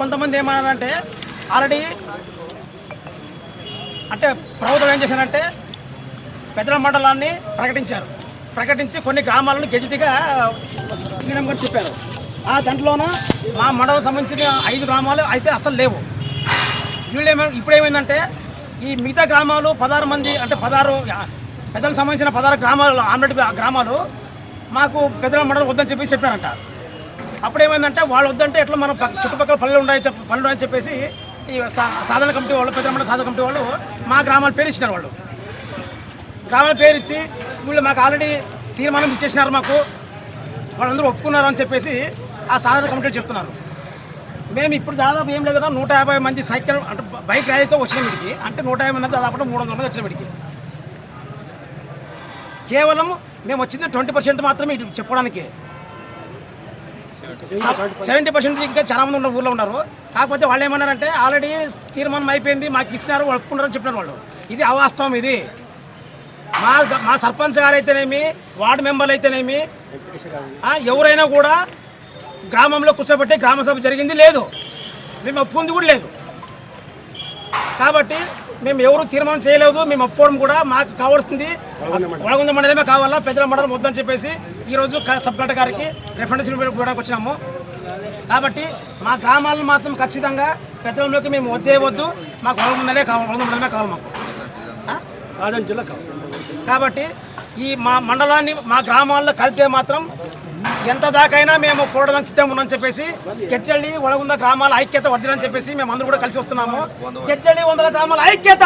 కొంతమంది ఏమన్నారంటే ఆల్రెడీ అంటే ప్రభుత్వం ఏం చేశారంటే పెద్దల మండలాన్ని ప్రకటించారు. ప్రకటించి కొన్ని గ్రామాలను గెజిటిగా కూడా చెప్పారు. ఆ దాంట్లోన మా మండలం సంబంధించిన ఐదు గ్రామాలు అయితే అసలు లేవు. వీళ్ళు ఏమో ఇప్పుడు ఏమైందంటే ఈ మిగతా గ్రామాలు పదహారు మంది అంటే పదహారు పెద్దలకు సంబంధించిన పదహారు గ్రామాలు ఆమ్లెట్ గ్రామాలు మాకు పెద్దల మండలం వద్దని చెప్పి చెప్పారంట. అప్పుడు ఏమైందంటే వాళ్ళు వద్దంటే ఎట్లా మనం చుట్టుపక్కల పనులు ఉన్నాయి చెప్ప పనులు అని చెప్పేసి ఈ సాధన కమిటీ వాళ్ళు పెద్దల సాధన కమిటీ వాళ్ళు మా గ్రామాల పేరు ఇచ్చినారు వాళ్ళు. గ్రామాల పేరు ఇచ్చి వీళ్ళు మాకు ఆల్రెడీ తీర్మానం ఇచ్చేసినారు మాకు. వాళ్ళందరూ ఒప్పుకున్నారు అని చెప్పేసి ఆ సాధన కమిటీ చెప్తున్నారు. మేము ఇప్పుడు దాదాపు ఏం లేదన్నా నూట యాభై మంది సైకిల్ అంటే బైక్ ర్యాలీతో వచ్చిన వీడికి అంటే నూట యాభై మంది దాదాపు మూడు వందల మంది వచ్చిన వీడికి. కేవలం మేము వచ్చింది ట్వంటీ పర్సెంట్ మాత్రమే ఇటు చెప్పడానికి సెవెంటీ పర్సెంట్ ఇంకా చాలా మంది ఉన్న ఊర్లో ఉన్నారు. కాకపోతే వాళ్ళు ఏమన్నారంటే ఆల్రెడీ తీర్మానం అయిపోయింది మాకు ఇచ్చినారు ఒప్పుకున్నారని చెప్పినారు వాళ్ళు. ఇది అవాస్తవం ఇది. మా మా సర్పంచ్ గారు అయితేనేమి వార్డు మెంబర్లు అయితేనేమి ఎవరైనా కూడా గ్రామంలో కూర్చోబెట్టి గ్రామ సభ జరిగింది లేదు. మేము ఒప్పుకుంది కూడా లేదు. కాబట్టి మేము ఎవరు తీర్మానం చేయలేదు మేము ఒప్పుకోవడం కూడా మాకు కావాల్సింది. వడగుంద మండలమే కావాలా పెద్దల మండలం వద్దని చెప్పేసి ఈరోజు సబ్ కలెక్టర్ గారికి రిఫరెన్స్ ఇవ్వడానికి వచ్చినాము. కాబట్టి మా గ్రామాలను మాత్రం ఖచ్చితంగా పెద్దలంలోకి మేము వద్దే వద్దు మాకు వడగుందలే కావాలి వడగుంద మండలమే కావాలి మాకు. జిల్లా కాబట్టి ఈ మా మండలాన్ని మా గ్రామాల్లో కలిపితే మాత్రం ఎంత దాకైనా మేము పోవడానికి సిద్ధం ఉన్నామని చెప్పేసి కెచ్చల్లి వడగుంద గ్రామాల ఐక్యత వద్దని చెప్పేసి మేము అందరూ కూడా కలిసి వస్తున్నాము. కెచ్చల్లి వందల గ్రామాల ఐక్యత!